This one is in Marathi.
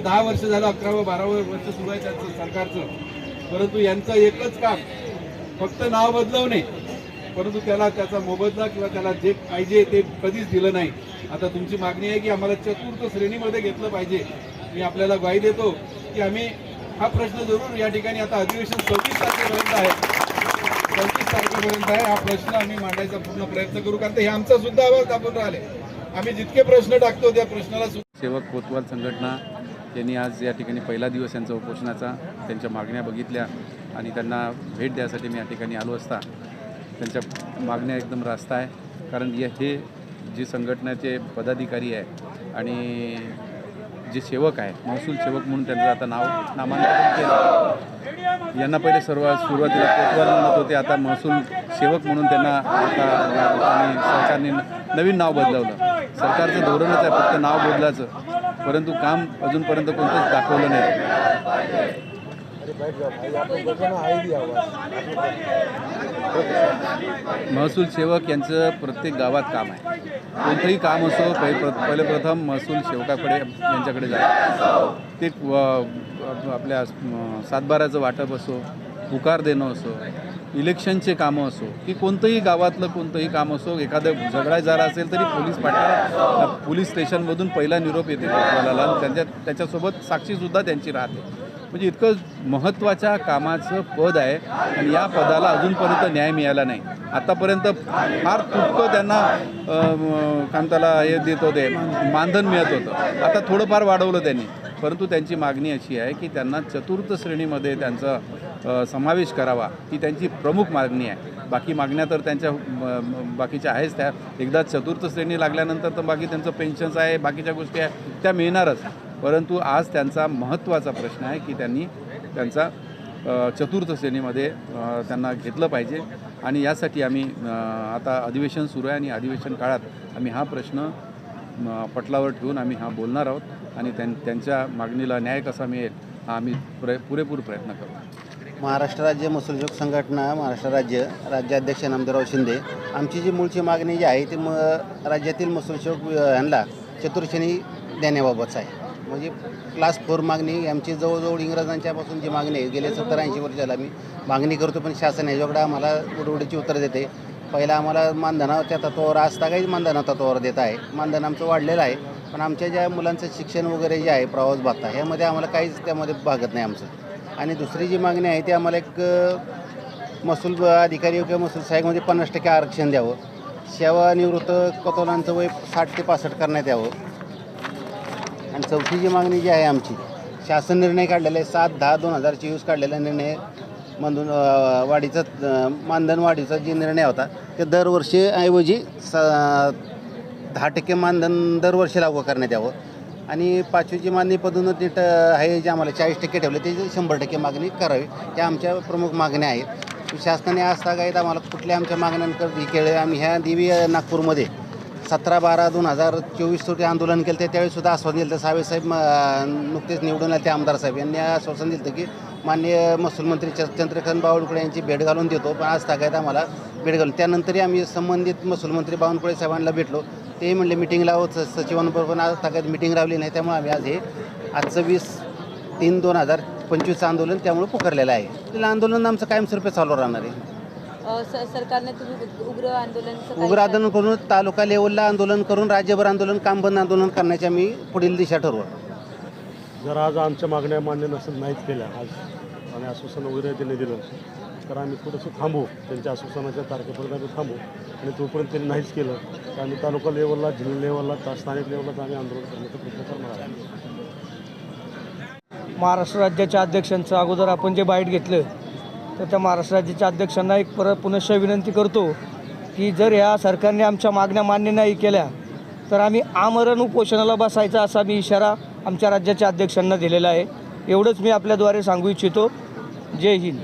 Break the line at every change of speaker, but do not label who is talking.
दहा वर्ष झालं अकरावं बारावं वर्ष सुरू आहे त्यांचं सरकारचं. परंतु यांचं एकच काम फक्त नाव बदलवणे. परंतु त्याला त्याचा मोबदला किंवा त्याला जे पाहिजे ते कधीच दिलं नाही. आता तुमची मागणी आहे की आम्हाला चतुर्थ श्रेणीमध्ये घेतलं पाहिजे. मी आपल्याला ग्वाही देतो की आम्ही हा प्रश्न जरूर या ठिकाणी आता अधिवेशन चौतीस तारखेपर्यंत आहे. चौतीस तारखेपर्यंत आहे. हा प्रश्न आम्ही मांडायचा पूर्ण प्रयत्न करू कारण हे आमचा सुद्धा आवाज दाबून राहिले. आम्ही जितके प्रश्न टाकतो त्या प्रश्नाला
सेवक कोतवाल संघटना त्यांनी आज या ठिकाणी पहिला दिवस यांचा उपोषणाचा त्यांच्या मागण्या बघितल्या आणि त्यांना भेट द्यासाठी मी या ठिकाणी आलो असता. त्यांच्या मागण्या एकदम रास्त आहे. कारण या हे जे संघटनेचे पदाधिकारी आहे आणि जे सेवक आहे महसूल सेवक म्हणून त्यांचं आता नाव नामांकन केलं. यांना पहिले सर्व सुरुवातीला कोतवाल म्हणत होते आता महसूल सेवक म्हणून त्यांना आता आणि सरकारने नवीन नाव बदलवलं. सरकारचं धोरणच आहे फक्त नाव बदलायचं. परंतु काम अजूनपर्यंत कोणतंच दाखवलं नाही. महसूल सेवक यांचं प्रत्येक गावात काम आहे. कोणतंही काम असो पहि प्र पहिले प्रथम महसूल सेवकाकडे यांच्याकडे जा. ते आपल्या सातबाराचं वाटप असो पुकार देणं असो इलेक्शनचे कामं असो की कोणतंही गावातलं कोणतंही काम असो एखादं झगडा झाला असेल तरी पोलीस पाठवा. पोलीस स्टेशनमधून पहिला निरोप येते कोतवालाला त्यांच्या त्याच्यासोबत साक्षीसुद्धा त्यांची राहते. म्हणजे इतकं महत्त्वाच्या कामाचं पद आहे आणि या पदाला अजूनपर्यंत न्याय मिळाला नाही. आतापर्यंत फार तुटकं त्यांना काम काय त्याला हे देत होते मानधन मिळत होतं. आता थोडंफार वाढवलं त्यांनी. परंतु त्यांची मागणी अशी आहे की त्यांना चतुर्थ श्रेणीमध्ये त्यांचं समावेश करावा ती त्यांची प्रमुख मागणी आहे. बाकी मागण्या तर त्यांच्या बाकीच्या आहेच त्या. एकदा चतुर्थ श्रेणी लागल्यानंतर तर बाकी त्यांचं पेन्शन्स आहे बाकीच्या गोष्टी आहे त्या मिळणारच. परंतु आज त्यांचा महत्त्वाचा प्रश्न आहे की त्यांनी त्यांचा चतुर्थ श्रेणीमध्ये त्यांना घेतलं पाहिजे. आणि यासाठी आम्ही आता अधिवेशन सुरू आहे आणि अधिवेशन काळात आम्ही हा प्रश्न पटलावर ठेवून आम्ही हा बोलणार आहोत. आणि त्यां त्यांच्या मागणीला न्याय कसा मिळेल हा आम्ही प्र पुरेपूर प्रयत्न करू
महाराष्ट्र राज्य मसूलयोग संघटना महाराष्ट्र राज्य राज्याध्यक्ष नामदेवराव शिंदे आमची जी मूळची मागणी जी आहे ती म राज्यातील मसूलसेवक यांना चतुर्शनी देण्याबाबतच आहे. म्हणजे क्लास फोर मागणी आमची जवळजवळ इंग्रजांच्यापासून जी मागणी आहे गेले सत्तर ऐंशी वर्षाला आम्ही मागणी करतो पण शासन ह्याच्याकडे आम्हाला उडवडीची उत्तर देते. पहिला आम्हाला मानधनाच्या तत्वावर असता काही मानधना तत्वावर देत आहे. मानधन आमचं वाढलेलं आहे पण आमच्या ज्या मुलांचं शिक्षण वगैरे जे आहे प्रवास भत्ता ह्यामध्ये आम्हाला काहीच त्यामध्ये भागत नाही आमचं. आणि दुसरी जी मागणी आहे ती आम्हाला एक महसूल अधिकारी किंवा महसूल साहेबमध्ये पन्नास टक्के आरक्षण द्यावं. सेवानिवृत्त कतोलांचं वय साठ ते पासष्ट करण्यात यावं. आणि चौथी जी मागणी जी आहे आमची शासन निर्णय काढलेला आहे सात दहा दोन हजार चोवीस काढलेला निर्णय मधून वाढीचा मानधन वाढीचा जे निर्णय होता ते दरवर्षी ऐवजी स दहा टक्के मानधन दरवर्षी लागू करण्यात यावं. आणि पाचवीची मागणी पदोन्नती ट आहे जे आम्हाला चाळीस टक्के ठेवले त्याची शंभर टक्के मागणी करावी. त्या आमच्या प्रमुख मागण्या आहेत. शासनाने आज तागायत आम्हाला कुठल्या आमच्या मागण्यांकर हे केले आम्ही ह्या दिवी नागपूरमध्ये सतरा बारा दोन हजार चोवीस रोजी आंदोलन केलं ते त्यावेळी सुद्धा आश्वासन दिलं तर साहेब नुकतेच निवडून आले ते आमदार साहेब. यांनी आश्वासन दिलं की माननीय महसूल मंत्री च- चंद्रकांत बावनकुळे यांची भेट घालून देतो. पण आज तागायत आम्हाला भेट घालून त्यानंतरही आम्ही संबंधित महसूल मंत्री बावनकुळे साहेबांना भेटलो. ते म्हणले मिटिंग लावू स- सचिवांबरोबर पण आज तागायत मिटिंग लावली नाही त्यामुळे आम्ही आज हे आजचं वीस तीन दोन हजार पंचवीसचं आंदोलन त्यामुळे पुकारलेलं आहे. तिला आंदोलन आमचं कायमस्वरूपी चालू राहणार आहे.
सरकारने तुम्ही उग्र आंदोलनचं काही
उग्र आंदोलन करून तालुका लेवलला आंदोलन करून राज्यभर आंदोलन काम बंद आंदोलन करण्याची आम्ही पुढील दिशा ठरवू.
जर आज आमच्या मागण्या मान्य नसेल नाहीत केल्या. आज आणि आश्वासन वगैरे त्यांनी दिलं तर आम्ही थोडंसं थांबू. त्यांच्या आश्वासनाच्या तारखेपर्यंत आम्ही थांबू. आणि तोपर्यंत त्यांनी नाहीच केलं तर आम्ही तालुका लेवलला जिल्हा लेवलला स्थानिक लेवलला आम्ही आंदोलन करण्याचा प्रयत्न करणार आहे
महाराष्ट्र राज्याच्या अध्यक्षांचं अगोदर आपण जे बाईट घेतलं तर त्या महाराष्ट्र राज्याच्या अध्यक्षांना एक परत पुनश्च विनंती करतो की जर ह्या सरकारने आमच्या मागण्या मान्य नाही केल्या तर आम्ही आमरण उपोषणाला बसायचा असा मी इशारा आमच्या राज्याच्या अध्यक्षांना दिलेला आहे. एवढंच मी आपल्याद्वारे सांगू इच्छितो. जय हिंद.